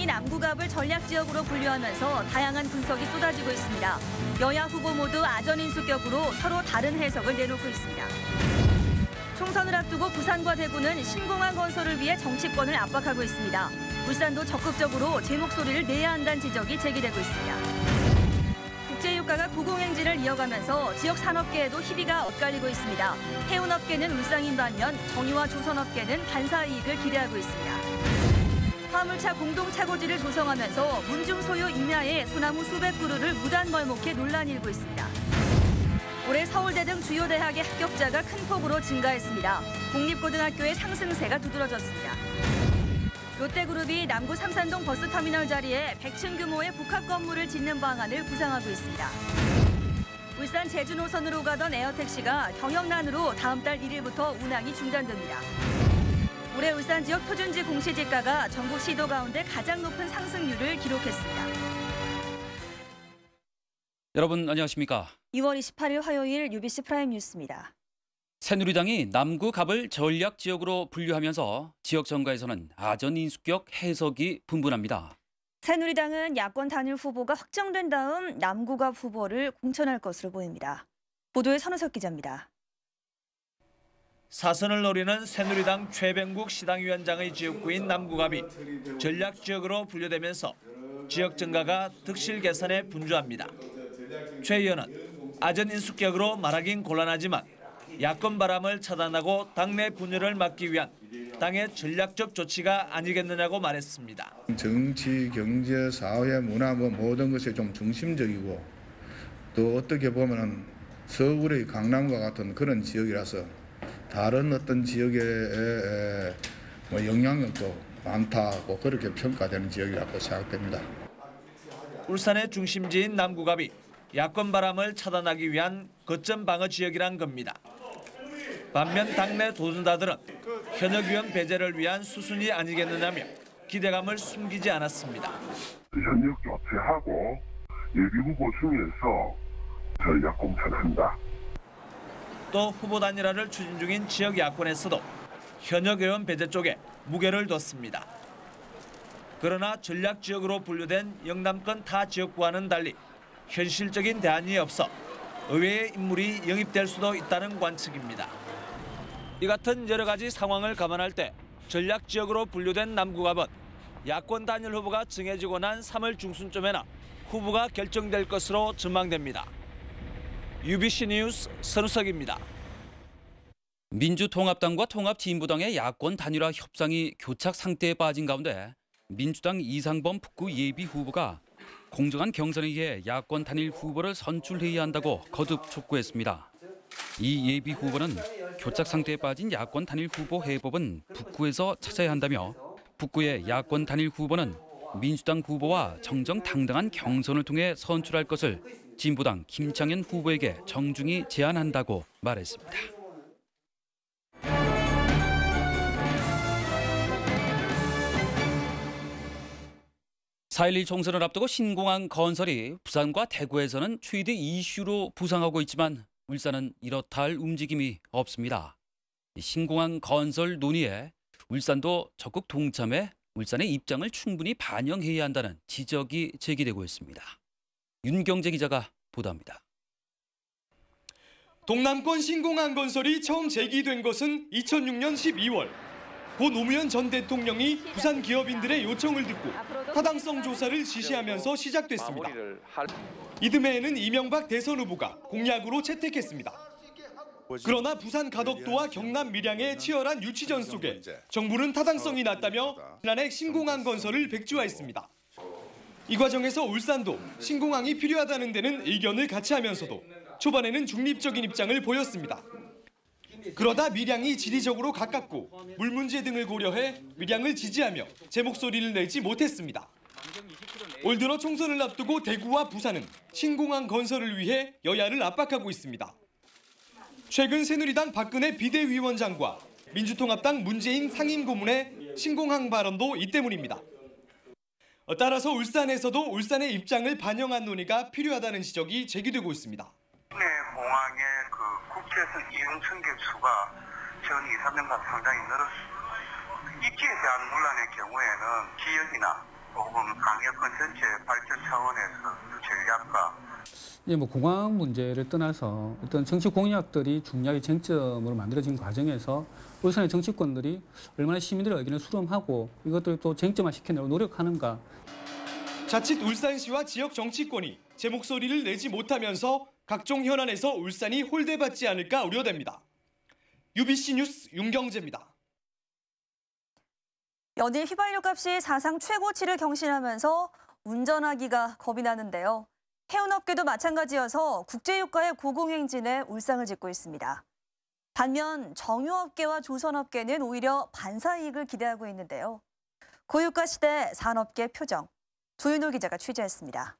새누리당이 남구갑을 전략지역으로 분류하면서 다양한 분석이 쏟아지고 있습니다. 여야 후보 모두 아전인수격으로 서로 다른 해석을 내놓고 있습니다. 총선을 앞두고 부산과 대구는 신공항 건설을 위해 정치권을 압박하고 있습니다. 울산도 적극적으로 제 목소리를 내야 한다는 지적이 제기되고 있습니다. 국제유가가 고공행진을 이어가면서 지역 산업계에도 희비가 엇갈리고 있습니다. 해운업계는 울상인 반면 정유와 조선업계는 반사 이익을 기대하고 있습니다. 화물차 공동 차고지를 조성하면서 문중 소유 임야에 소나무 수백 그루를 무단 벌목해 논란이 일고 있습니다. 올해 서울대 등 주요 대학의 합격자가 큰 폭으로 증가했습니다. 공립고등학교의 상승세가 두드러졌습니다. 롯데그룹이 남구 삼산동 버스터미널 자리에 100층 규모의 복합 건물을 짓는 방안을 구상하고 있습니다. 울산 제주 노선으로 가던 에어택시가 경영난으로 다음 달 1일부터 운항이 중단됩니다. 올해 울산 지역 표준지 공시지가가 전국 시도 가운데 가장 높은 상승률을 기록했습니다. 여러분 안녕하십니까? 2월 28일 화요일 UBC 프라임 뉴스입니다. 새누리당이 남구 갑을 전략 지역으로 분류하면서 지역 정가에서는 아전 인수격 해석이 분분합니다. 새누리당은 야권 단일 후보가 확정된 다음 남구갑 후보를 공천할 것으로 보입니다. 보도에 선우석 기자입니다. 사선을 노리는 새누리당 최병국 시당위원장의 지역구인 남구갑이 전략 지역으로 분류되면서 지역 증가가 득실 개선에 분주합니다. 최 의원은 아전 인수격으로 말하긴 곤란하지만 야권 바람을 차단하고 당내 분열을 막기 위한 당의 전략적 조치가 아니겠느냐고 말했습니다. 정치, 경제, 사회, 문화 뭐 모든 것에 좀 중심적이고 또 어떻게 보면 서울의 강남과 같은 그런 지역이라서 다른 어떤 지역에 뭐 영향력도 많다고 그렇게 평가되는 지역이라고 생각됩니다. 울산의 중심지인 남구갑이 야권 바람을 차단하기 위한 거점 방어 지역이란 겁니다. 반면 당내 도전자들은 현역 의원 배제를 위한 수순이 아니겠느냐며 기대감을 숨기지 않았습니다. 현역 교체하고 예비 후보 중에서 전략 공천한다. 또 후보 단일화를 추진 중인 지역 야권에서도 현역 의원 배제 쪽에 무게를 뒀습니다. 그러나 전략 지역으로 분류된 영남권 타 지역구와는 달리 현실적인 대안이 없어 의외의 인물이 영입될 수도 있다는 관측입니다. 이 같은 여러 가지 상황을 감안할 때 전략 지역으로 분류된 남구갑은 야권 단일 후보가 정해지고 난 3월 중순쯤에나 후보가 결정될 것으로 전망됩니다. UBC 뉴스 선우석입니다. 민주통합당과 통합진보당의 야권 단일화 협상이 교착 상태에 빠진 가운데 민주당 이상범 북구 예비 후보가 공정한 경선에 의해 야권 단일 후보를 선출해야 한다고 거듭 촉구했습니다. 이 예비 후보는 교착 상태에 빠진 야권 단일 후보 해법은 북구에서 찾아야 한다며 북구의 야권 단일 후보는 민주당 후보와 정정당당한 경선을 통해 선출할 것을 진보당 김창현 후보에게 정중히 제안한다고 말했습니다. 4.11 총선을 앞두고 신공항 건설이 부산과 대구에서는 최대 이슈로 부상하고 있지만 울산은 이렇다 할 움직임이 없습니다. 신공항 건설 논의에 울산도 적극 동참해 울산의 입장을 충분히 반영해야 한다는 지적이 제기되고 있습니다. 윤경재 기자가 보도합니다. 동남권 신공항 건설이 처음 제기된 것은 2006년 12월. 고 노무현 전 대통령이 부산 기업인들의 요청을 듣고 타당성 조사를 지시하면서 시작됐습니다. 이듬해에는 이명박 대선 후보가 공약으로 채택했습니다. 그러나 부산 가덕도와 경남 밀양의 치열한 유치전 속에 정부는 타당성이 낮다며 지난해 신공항 건설을 백지화했습니다. 이 과정에서 울산도 신공항이 필요하다는 데는 의견을 같이 하면서도 초반에는 중립적인 입장을 보였습니다. 그러다 밀양이 지리적으로 가깝고 물 문제 등을 고려해 밀양을 지지하며 제 목소리를 내지 못했습니다. 올 들어 총선을 앞두고 대구와 부산은 신공항 건설을 위해 여야를 압박하고 있습니다. 최근 새누리당 박근혜 비대위원장과 민주통합당 문재인 상임고문의 신공항 발언도 이 때문입니다. 따라서 울산에서도 울산의 입장을 반영한 논의가 필요하다는 지적이 제기되고 있습니다. 공항의 그 국제선 이용 승객 수가 전 2, 3년간 상당히 늘었습니다. 입지에 대한 논란의 경우에는 기역이나 혹은 강력한 전체 발전 차원에서 이제 뭐 공항 문제를 떠나서 어떤 정치 공약들이 중요하게 쟁점으로 만들어진 과정에서 울산의 정치권들이 얼마나 시민들의 의견을 수렴하고 이것들을 또 쟁점화 시켜내고 노력하는가 자칫 울산시와 지역 정치권이 제 목소리를 내지 못하면서 각종 현안에서 울산이 홀대받지 않을까 우려됩니다. UBC 뉴스 윤경재입니다. 연일 휘발유 값이 사상 최고치를 경신하면서 운전하기가 겁이 나는데요. 해운업계도 마찬가지여서 국제유가의 고공행진에 울상을 짓고 있습니다. 반면 정유업계와 조선업계는 오히려 반사이익을 기대하고 있는데요. 고유가 시대 산업계 표정. 조윤호 기자가 취재했습니다.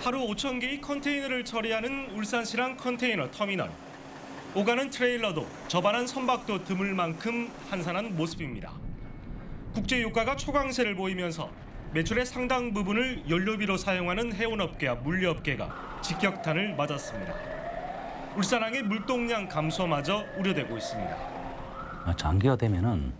하루 5천 개의 컨테이너를 처리하는 울산시랑 컨테이너 터미널. 오가는 트레일러도 저반한 선박도 드물 만큼 한산한 모습입니다. 국제 유가가 초강세를 보이면서 매출의 상당 부분을 연료비로 사용하는 해운업계와 물류업계가 직격탄을 맞았습니다. 울산항의 물동량 감소마저 우려되고 있습니다. 어, 장기화 되면은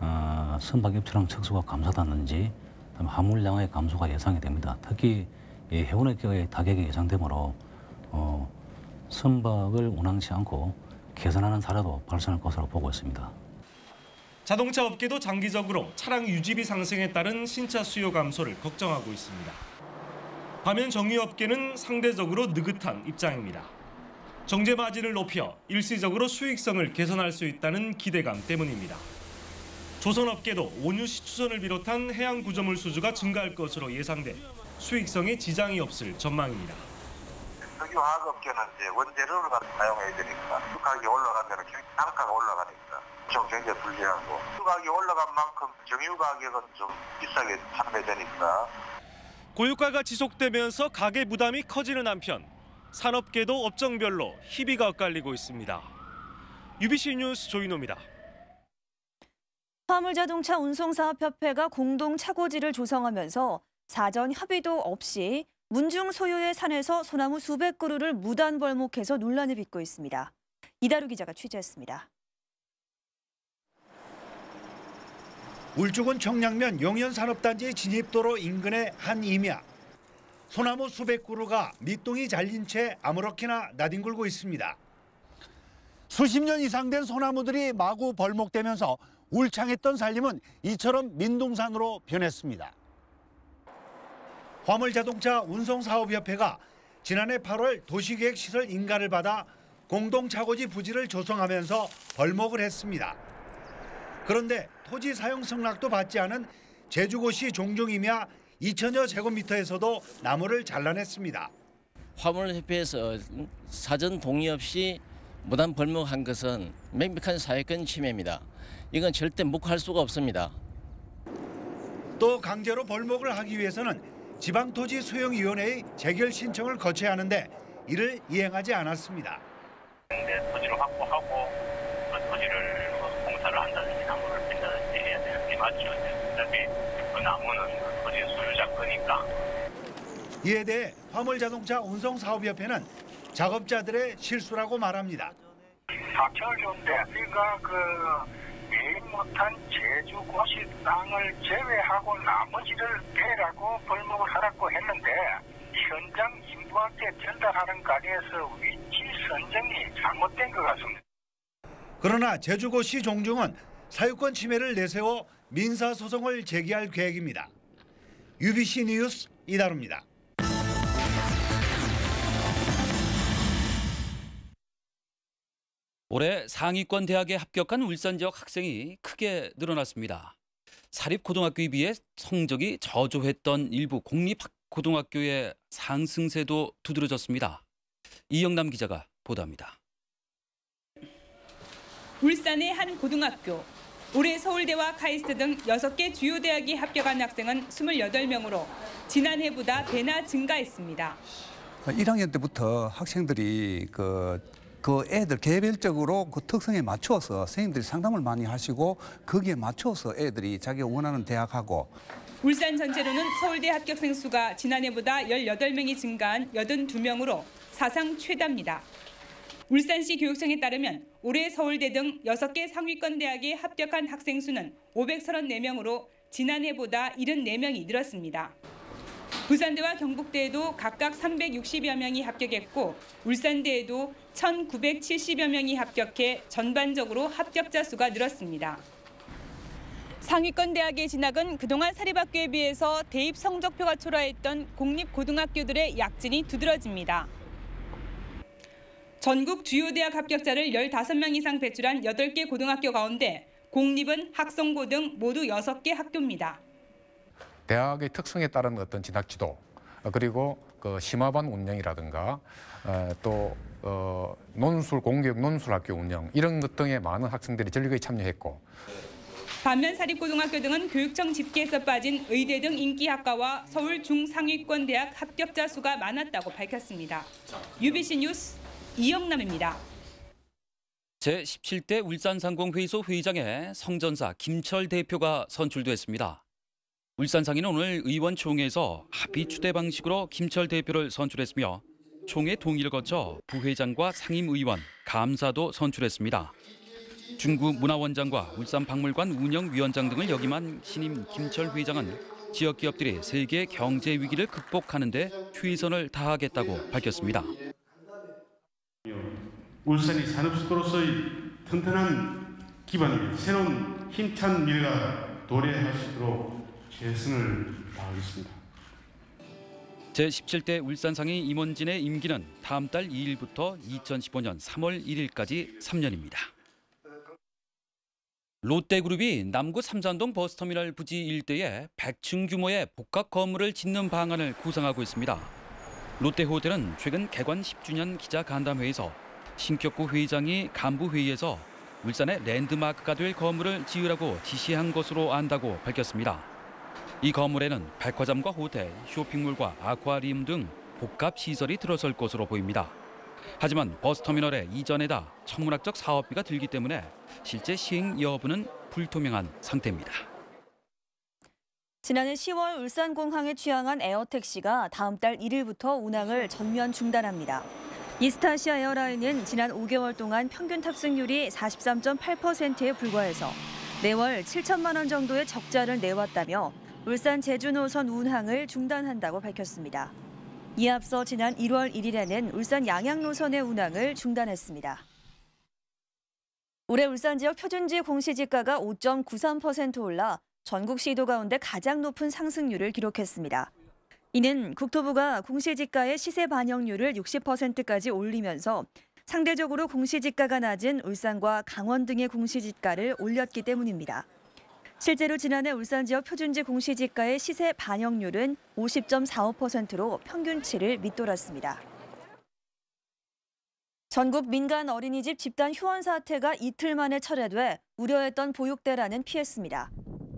어, 선박 입출항 척수가 감소하다든지 화물량의 감소가 예상이 됩니다. 특히 이 해운업계의 타격이 예상되므로 어, 선박을 운항치 않고 개선하는 사례도 발생할 것으로 보고 있습니다. 자동차 업계도 장기적으로 차량 유지비 상승에 따른 신차 수요 감소를 걱정하고 있습니다. 반면 정유업계는 상대적으로 느긋한 입장입니다. 정제 마진을 높여 일시적으로 수익성을 개선할 수 있다는 기대감 때문입니다. 조선업계도 원유시 추선을 비롯한 해양 구조물 수주가 증가할 것으로 예상돼 수익성에 지장이 없을 전망입니다. 석유화학업계는 이제 원재료를 사용해야 되니까 수 가격이 올라가면 단가가 올라가니까 좀 굉장히 불리하고 수 가격이 올라간 만큼 정유 가격은 좀 비싸게 판매되니까 고유가가 지속되면서 가계 부담이 커지는 한편 산업계도 업종별로 희비가 엇갈리고 있습니다. UBC 뉴스 조인호입니다. 화물자동차 운송사업협회가 공동 차고지를 조성하면서 사전 협의도 없이 문중 소유의 산에서 소나무 수백 그루를 무단 벌목해서 논란을 빚고 있습니다. 이다루 기자가 취재했습니다. 울주군 청량면 용현산업단지 진입도로 인근의 한 임야. 소나무 수백 그루가 밑동이 잘린 채 아무렇게나 나뒹굴고 있습니다. 수십 년 이상 된 소나무들이 마구 벌목되면서 울창했던 산림은 이처럼 민둥산으로 변했습니다. 화물자동차 운송사업협회가 지난해 8월 도시계획 시설 인가를 받아 공동차고지 부지를 조성하면서 벌목을 했습니다. 그런데 토지 사용 승낙도 받지 않은 제주고시 종종이며 2천여 제곱미터에서도 나무를 잘라냈습니다. 화물협회에서 사전 동의 없이 무단 벌목한 것은 명백한 사회권 침해입니다. 이건 절대 묵할 수가 없습니다. 또 강제로 벌목을 하기 위해서는 지방토지 수용위원회의 재결 신청을 거쳐야 하는데 이를 이행하지 않았습니다. 토지를 확보하고 그 토지를 공사를 한다든지 나무를 뺀다든지 해야 되는 게 맞죠. 어차피 그 나무는 그 토지 소유자 거니까 이에 대해 화물자동차 운송사업협회는 작업자들의 실수라고 말합니다. 4천을 줬는데 우리가 그 매입 못한 제주 고시 땅을 제외하고 나머지를 빼라고 벌목을 하라고 했는데 현장 인부한테 전달하는 과정에서 위치 선정이 잘못된 것 같습니다. 그러나 제주고시 종중은 사유권 침해를 내세워 민사소송을 제기할 계획입니다. UBC 뉴스 이다루입니다. 올해 상위권 대학에 합격한 울산 지역 학생이 크게 늘어났습니다. 사립고등학교에 비해 성적이 저조했던 일부 공립고등학교의 상승세도 두드러졌습니다. 이영남 기자가 보도합니다. 울산의 한 고등학교. 올해 서울대와 카이스트 등 6개 주요 대학이 합격한 학생은 28명으로 지난해보다 배나 증가했습니다. 1학년 때부터 학생들이 그, 그 애들 개별적으로 그 특성에 맞추어서 선생님들이 상담을 많이 하시고 거기에 맞춰서 애들이 자기가 원하는 대학하고 울산 전체로는 서울대 합격생 수가 지난해보다 18명이 증가한 82명으로 사상 최다입니다. 울산시 교육청에 따르면 올해 서울대 등 6개 상위권 대학에 합격한 학생 수는 534명으로 지난해보다 74명이 늘었습니다. 부산대와 경북대에도 각각 360여 명이 합격했고 울산대에도 1,970여 명이 합격해 전반적으로 합격자 수가 늘었습니다. 상위권 대학의 진학은 그동안 사립학교에 비해서 대입 성적표가 초라했던 공립고등학교들의 약진이 두드러집니다. 전국 주요 대학 합격자를 15명 이상 배출한 8개 고등학교 가운데 공립은 학성고 등 모두 6개 학교입니다. 대학의 특성에 따른 어떤 진학 지도 어, 그리고 그 심화반 운영이라든가 어, 또 어, 논술 공교육 논술 학교 운영 이런 것 등에 많은 학생들이 전력에 참여했고 반면 사립고등학교 등은 교육청 집계에서 빠진 의대 등 인기학과와 서울 중상위권 대학 합격자 수가 많았다고 밝혔습니다. UBC 뉴스 이영남입니다. 제17대 울산상공회의소 회의장에 성전사 김철 대표가 선출됐습니다. 울산상인은 오늘 의원총회에서 합의 추대 방식으로 김철 대표를 선출했으며 총회 동의를 거쳐 부회장과 상임의원, 감사도 선출했습니다. 중구 문화원장과 울산박물관 운영위원장 등을 역임한 신임 김철 회장은 지역 기업들이 세계 경제 위기를 극복하는 데 최선을 다하겠다고 밝혔습니다. 울산이 산업 수도로서의 튼튼한 기반 및 새로운 힘찬 미래가 도래할 수 있도록 최선을 다하겠습니다. 제17대 울산상의 임원진의 임기는 다음 달 2일부터 2015년 3월 1일까지 3년입니다. 롯데그룹이 남구 삼산동 버스터미널 부지 일대에 100층 규모의 복합 건물을 짓는 방안을 구상하고 있습니다. 롯데호텔은 최근 개관 10주년 기자 간담회에서 신격구 회장이 간부 회의에서 울산의 랜드마크가 될 건물을 지으라고 지시한 것으로 안다고 밝혔습니다. 이 건물에는 백화점과 호텔, 쇼핑몰과 아쿠아리움 등 복합 시설이 들어설 것으로 보입니다. 하지만 버스터미널의 이전에다 천문학적 사업비가 들기 때문에 실제 시행 여부는 불투명한 상태입니다. 지난해 10월 울산공항에 취항한 에어택시가 다음 달 1일부터 운항을 전면 중단합니다. 이스타시아 에어라인은 지난 5개월 동안 평균 탑승률이 43.8%에 불과해서 매월 7천만 원 정도의 적자를 내왔다며 울산 제주 노선 운항을 중단한다고 밝혔습니다. 이에 앞서 지난 1월 1일에는 울산 양양 노선의 운항을 중단했습니다. 올해 울산 지역 표준지 공시지가가 5.93% 올라 전국 시도 가운데 가장 높은 상승률을 기록했습니다. 이는 국토부가 공시지가의 시세 반영률을 60%까지 올리면서 상대적으로 공시지가가 낮은 울산과 강원 등의 공시지가를 올렸기 때문입니다. 실제로 지난해 울산 지역 표준지 공시지가의 시세 반영률은 50.45%로 평균치를 밑돌았습니다. 전국 민간 어린이집 집단 휴원 사태가 이틀 만에 철회돼 우려했던 보육대란은 피했습니다.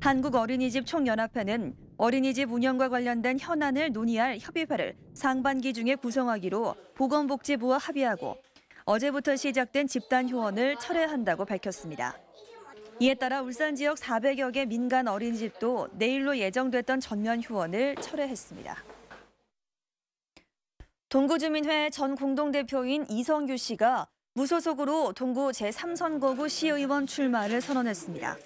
한국어린이집 총연합회는 어린이집 운영과 관련된 현안을 논의할 협의회를 상반기 중에 구성하기로 보건복지부와 합의하고 어제부터 시작된 집단 휴원을 철회한다고 밝혔습니다. 이에 따라 울산 지역 400여 개 민간 어린이집도 내일로 예정됐던 전면 휴원을 철회했습니다. 동구주민회 전 공동대표인 이성규 씨가 무소속으로 동구 제3선거구 시의원 출마를 선언했습니다.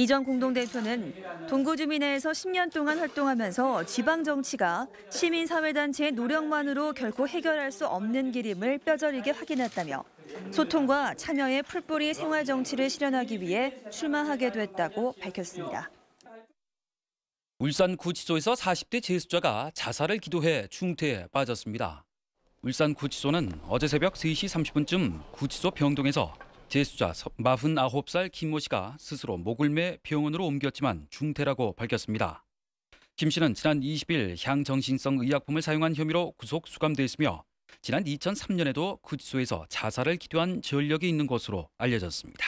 이전 공동대표는 동구주민회에서 10년 동안 활동하면서 지방정치가 시민사회단체의 노력만으로 결코 해결할 수 없는 길임을 뼈저리게 확인했다며 소통과 참여의 풀뿌리 생활정치를 실현하기 위해 출마하게 됐다고 밝혔습니다. 울산 구치소에서 40대 재수자가 자살을 기도해 중태에 빠졌습니다. 울산 구치소는 어제 새벽 3시 30분쯤 구치소 병동에서 재수자 49살 김 모 씨가 스스로 목을 매 병원으로 옮겼지만 중태라고 밝혔습니다. 김 씨는 지난 20일 향정신성 의약품을 사용한 혐의로 구속 수감돼 있으며 지난 2003년에도 구치소에서 자살을 기도한 전력이 있는 것으로 알려졌습니다.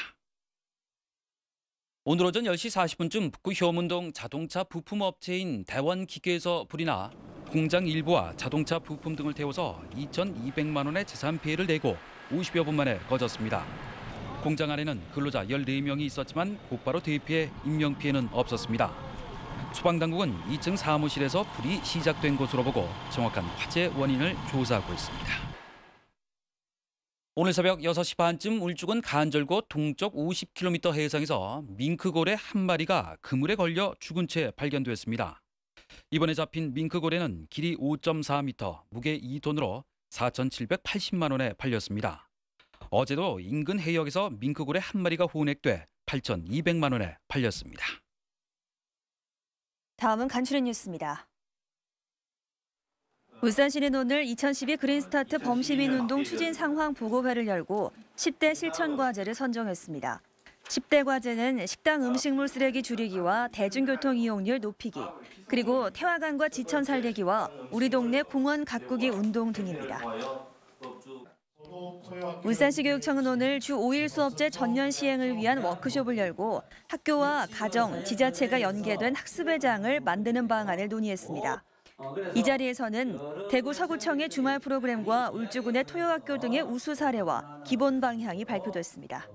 오늘 오전 10시 40분쯤 북구 효문동 자동차 부품 업체인 대원기계에서 불이 나 공장 일부와 자동차 부품 등을 태워서 2,200만 원의 재산 피해를 내고 50여 분 만에 꺼졌습니다. 공장 안에는 근로자 14명이 있었지만 곧바로 대피해 인명피해는 없었습니다. 소방당국은 2층 사무실에서 불이 시작된 것으로 보고 정확한 화재 원인을 조사하고 있습니다. 오늘 새벽 6시 반쯤 울주군 간절곶 동쪽 50km 해상에서 밍크고래 한 마리가 그물에 걸려 죽은 채 발견됐습니다. 이번에 잡힌 밍크고래는 길이 5.4m, 무게 2톤으로 4,780만 원에 팔렸습니다. 어제도 인근 해역에서 밍크고래 한 마리가 혼액돼 8,200만 원에 팔렸습니다. 다음은 간추린 뉴스입니다. 울산시는 오늘 2012 그린스타트 범시민운동 추진 상황 보고회를 열고 10대 실천 과제를 선정했습니다. 10대 과제는 식당 음식물 쓰레기 줄이기와 대중교통 이용률 높이기, 그리고 태화강과 지천 살리기와 우리 동네 공원 가꾸기 운동 등입니다. 울산시 교육청은 오늘 주 5일 수업제 전년 시행을 위한 워크숍을 열고 학교와 가정, 지자체가 연계된 학습의 장을 만드는 방안을 논의했습니다. 이 자리에서는 대구 서구청의 주말 프로그램과 울주군의 토요학교 등의 우수 사례와 기본 방향이 발표됐습니다.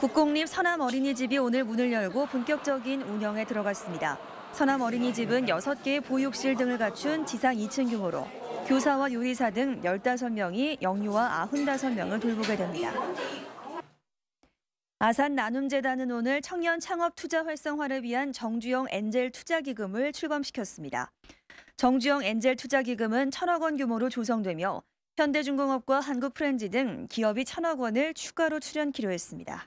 국공립 서남 어린이집이 오늘 문을 열고 본격적인 운영에 들어갔습니다. 서남 어린이집은 6개의 보육실 등을 갖춘 지상 2층 규모로 교사와 요리사 등 15명이 영유아 95명을 돌보게 됩니다. 아산 나눔재단은 오늘 청년 창업 투자 활성화를 위한 정주영 엔젤 투자기금을 출범시켰습니다. 정주영 엔젤 투자기금은 천억 원 규모로 조성되며 현대중공업과 한국 프렌즈 등 기업이 천억 원을 추가로 출연키로 했습니다.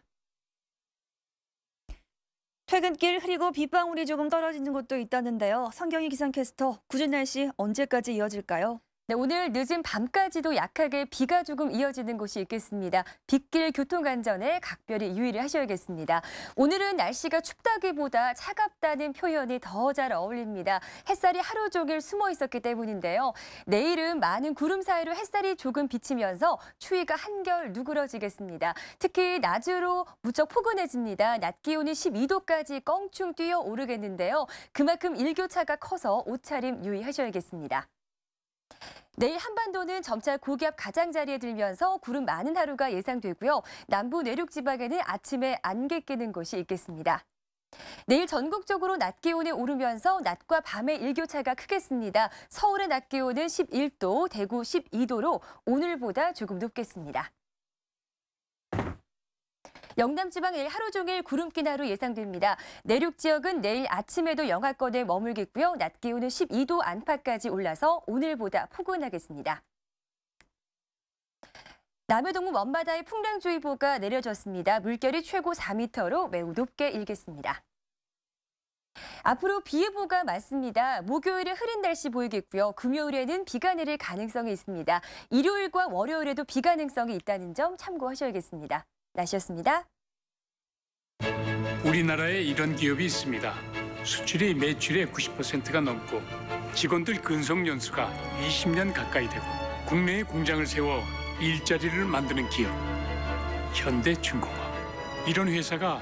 퇴근길 흐리고 빗방울이 조금 떨어지는 곳도 있다는데요. 성경희 기상캐스터, 궂은 날씨 언제까지 이어질까요? 네, 오늘 늦은 밤까지도 약하게 비가 조금 이어지는 곳이 있겠습니다. 빗길 교통 안전에 각별히 유의를 하셔야겠습니다. 오늘은 날씨가 춥다기보다 차갑다는 표현이 더 잘 어울립니다. 햇살이 하루 종일 숨어 있었기 때문인데요. 내일은 많은 구름 사이로 햇살이 조금 비치면서 추위가 한결 누그러지겠습니다. 특히 낮으로 무척 포근해집니다. 낮 기온이 12도까지 껑충 뛰어 오르겠는데요. 그만큼 일교차가 커서 옷차림 유의하셔야겠습니다. 내일 한반도는 점차 고기압 가장자리에 들면서 구름 많은 하루가 예상되고요. 남부 내륙 지방에는 아침에 안개 끼는 곳이 있겠습니다. 내일 전국적으로 낮 기온이 오르면서 낮과 밤의 일교차가 크겠습니다. 서울의 낮 기온은 11도, 대구 12도로 오늘보다 조금 높겠습니다. 영남 지방 내일 하루 종일 구름 낀 하루 예상됩니다. 내륙 지역은 내일 아침에도 영하권에 머물겠고요. 낮 기온은 12도 안팎까지 올라서 오늘보다 포근하겠습니다. 남해동부 먼바다에 풍랑주의보가 내려졌습니다. 물결이 최고 4m로 매우 높게 일겠습니다. 앞으로 비 예보가 많습니다. 목요일에 흐린 날씨 보이겠고요. 금요일에는 비가 내릴 가능성이 있습니다. 일요일과 월요일에도 비 가능성이 있다는 점 참고하셔야겠습니다. 날씨였습니다. 우리나라에 이런 기업이 있습니다. 수출이 매출의 90%가 넘고 직원들 근속 연수가 20년 가까이 되고 국내에 공장을 세워 일자리를 만드는 기업. 현대중공업. 이런 회사가